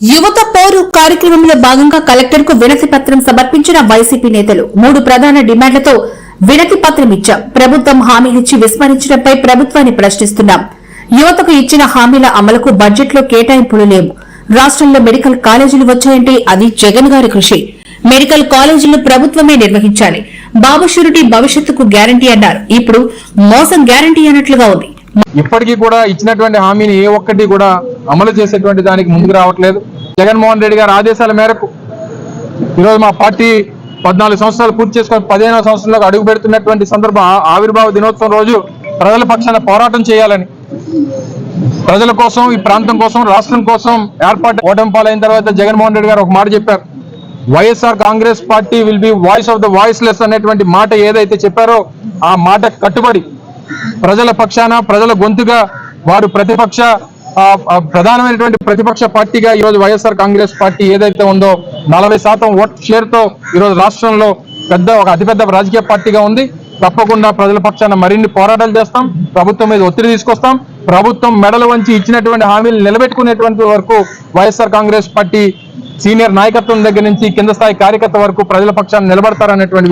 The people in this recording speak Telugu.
యువత పౌరు కార్యక్రమంలో భాగంగా కలెక్టర్కు వినతి పత్రం సమర్పించిన వైసీపీ నేతలు మూడు ప్రధాన డిమాండ్లతో వినతి పత్రం ఇచ్చాం. ప్రభుత్వం హామీలిచ్చి విస్మరించడంపై ప్రభుత్వాన్ని ప్రశ్నిస్తున్నాం. యువతకు ఇచ్చిన హామీల అమలుకు బడ్జెట్లో కేటాయింపులు లేవు. రాష్ట్రంలో మెడికల్ కాలేజీలు వచ్చాయంటే అది జగన్ గారి కృషి. మెడికల్ కాలేజీలు ప్రభుత్వమే నిర్వహించాలి. బాబు షూరిటీ భవిష్యత్తుకు గ్యారంటీ అన్నారు. ఇప్పుడు మోసం గ్యారంటీ అన్నట్లుగా ఉంది. ఇప్పటికీ కూడా ఇచ్చినటువంటి హామీని ఏ ఒక్కటి కూడా అమలు చేసేటువంటి దానికి ముందుకు రావట్లేదు. జగన్మోహన్ రెడ్డి గారి ఆదేశాల మేరకు ఈరోజు మా పార్టీ పద్నాలుగు సంవత్సరాలు పూర్తి చేసుకొని పదిహేనవ సంవత్సరంలో అడుగు పెడుతున్నటువంటి సందర్భం ఆవిర్భావ దినోత్సవం రోజు ప్రజల పక్షాన పోరాటం చేయాలని. ప్రజల కోసం ఈ ప్రాంతం కోసం రాష్ట్రం కోసం ఏర్పాటు ఓటమి పాలైన తర్వాత జగన్మోహన్ రెడ్డి గారు ఒక మాట చెప్పారు. YSR Congress party will be voice of the voiceless అనేటువంటి మాట ఏదైతే చెప్పారో ఆ మాట కట్టుబడి ప్రజల పక్షాన ప్రజల గొంతుగా వారు ప్రతిపక్ష ప్రధానమైనటువంటి ప్రతిపక్ష పార్టీగా ఈరోజు వైఎస్ఆర్ కాంగ్రెస్ పార్టీ ఏదైతే ఉందో నలభై శాతం ఓట్ షేర్తో ఈరోజు రాష్ట్రంలో పెద్ద ఒక అతిపెద్ద రాజకీయ పార్టీగా ఉంది. తప్పకుండా ప్రజల పక్షాన మరిన్ని పోరాటాలు చేస్తాం. ప్రభుత్వం మీద ఒత్తిడి తీసుకొస్తాం. ప్రభుత్వం మెడలు వంచి ఇచ్చినటువంటి హామీలు నిలబెట్టుకునేటువంటి వరకు వైఎస్ఆర్ కాంగ్రెస్ పార్టీ సీనియర్ నాయకత్వం దగ్గర నుంచి కింద స్థాయి కార్యకర్త వరకు ప్రజల పక్షాన నిలబడతారనేటువంటి